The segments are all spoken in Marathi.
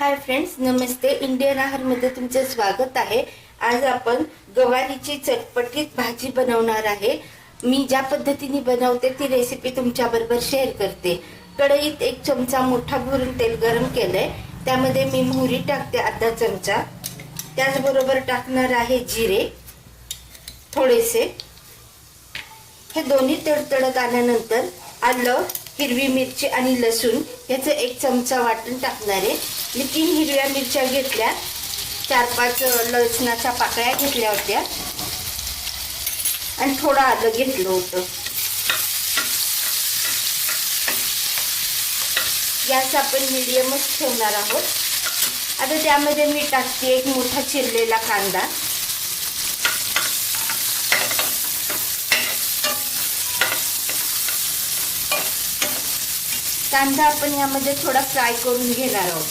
हाय फ्रेंड्स नमस्ते. इंडियन आहारमध्ये तुमचं स्वागत आहे. आज आपण गवारीची चटपटीत भाजी बनवणार आहे. मी ज्या पद्धतीने बनवते ती रेसिपी तुमच्याबरोबर शेअर करते. कढईत एक चमचा मोठा भरून तेल गरम केलंय. त्यामध्ये मी मोहरी टाकते अर्धा चमचा. त्याचबरोबर टाकणार आहे जिरे थोडेसे. हे दोन्ही तडतडत आल्यानंतर आलं हिरवी मिरची आणि लसूण याचं एक चमचा वाटून टाकणार आहे. मी तीन हिरव्या मिरच्या घेतल्या. चार पाच लसणाच्या पाकळ्या घेतल्या होत्या. आणि थोडं आलं घेतलं होतं. गॅस आपण मिडियमच ठेवणार आहोत. आता त्यामध्ये मी टाकते एक मोठा चिरलेला कांदा. कांदा आपण यामध्ये थोडा फ्राय करून घेणार आहोत.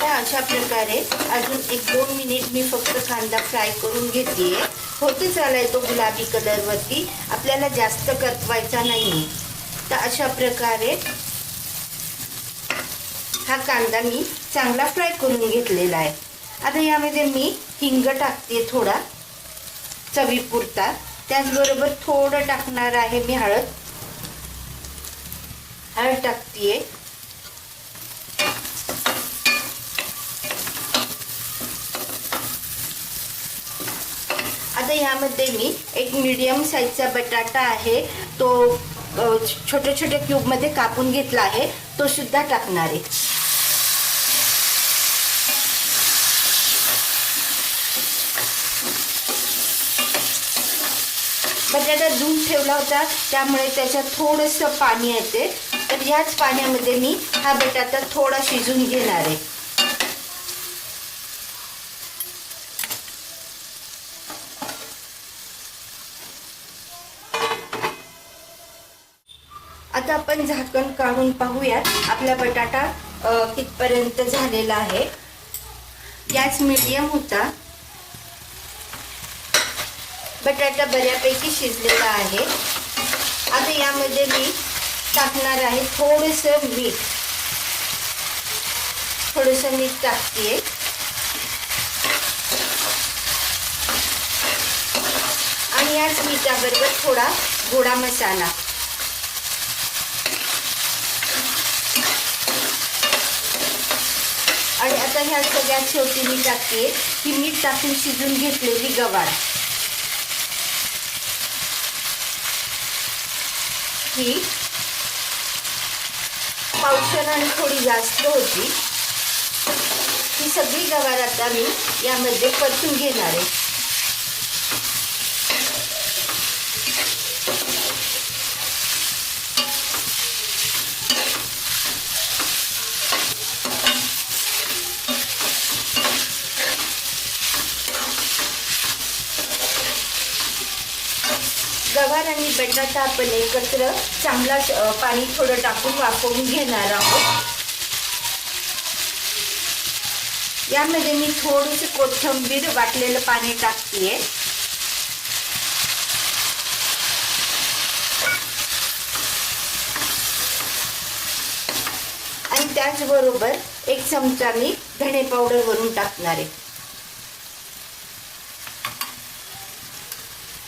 तर अशा प्रकारे अजून एक दोन मिनिट मी फक्त कांदा फ्राय करून घेते होते चालाय तो गुलाबी कलरवरती आपल्याला जास्त करपवायचा नाही तर अशा प्रकारे हा कांदा मी चांगला फ्राय करून घेतलेला आहे. आता यामध्ये मी हिंग टाकते थोडा. चवीपुरता. त्याचबरोबर थोडं टाकणार आहे मी हळद. हळद टाकतीये आता यामध्ये मी एक मीडियम साईजचा बटाटा आहे तो छोट्या छोट्या क्यूबमध्ये कापून घेतला आहे तो सुद्धा टाकणार आहे. बटाटा दूध ठेवला होता त्यामुळे त्याच्यात थोडंसं पाणी येते. तर याच पाण्यामध्ये मी हा बटाटा थोडा शिजून घेणार आहे. आता आपण झाकण काढून पाहूयात आपला बटाटा कितपर्यंत झालेला आहे. गॅस मीडियम होता. बटाटा बऱ्यापैकी शिजलेला आहे. आता यामध्ये मी टाकणार आहे थोडंसं मीठ. थोडंसं मीठ टाकते आणि याच मिठाबरोबर थोडा गोडा मसाला. आणि आता ह्या सगळ्यात शेवटी मी टाकते ही मीठ टाकून शिजून घेतलेली गवार. ही पावशर आणि थोडी जास्त होती. ही सगळी गवार आता मी यामध्ये परतून घेणार आहे. गवार आणि बटाटा आपण एकत्र चांगला पाणी थोडं टाकून वाफवून घेणार आहोत. यामध्ये मी थोडीशी कोथिंबीर वाटलेलं पाणी टाकते आणि त्याचबरोबर एक चमचा मी धणे पावडर वरून टाकणार आहे.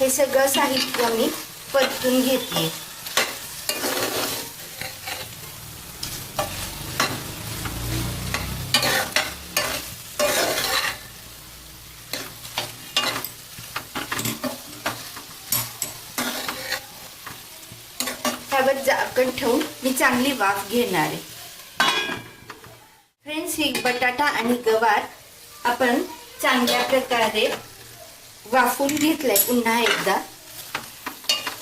हे सगळं साहित्य मी परतून घेते. त्यावर झाकण ठेवून मी चांगली वाफ घेणार आहे. फ्रेंड्स ही बटाटा आणि गवार आपण चांगल्या प्रकारे वाफून घेतलंय पुन्हा एकदा.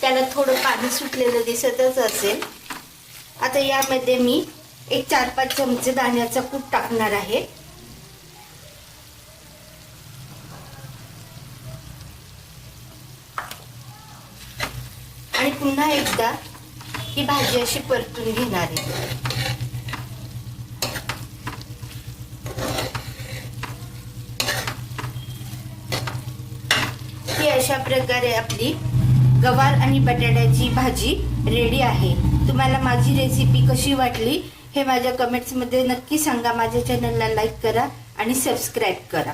त्याला थोडं पाणी सुटलेलं दिसतच असेल. आता यामध्ये मी एक चार पाच चमचे दाण्याचा कूट टाकणार आहे. आणि पुन्हा एकदा ही भाजी अशी परतून घेणार आहे. की अशा प्रकारे आपली गवार आणि बटाट्याची भाजी रेडी आहे. तुम्हाला माझी रेसिपी कशी वाटली हे माझ्या कमेंट्समध्ये नक्की सांगा. माझ्या चॅनलला लाईक करा आणि सबस्क्राईब करा.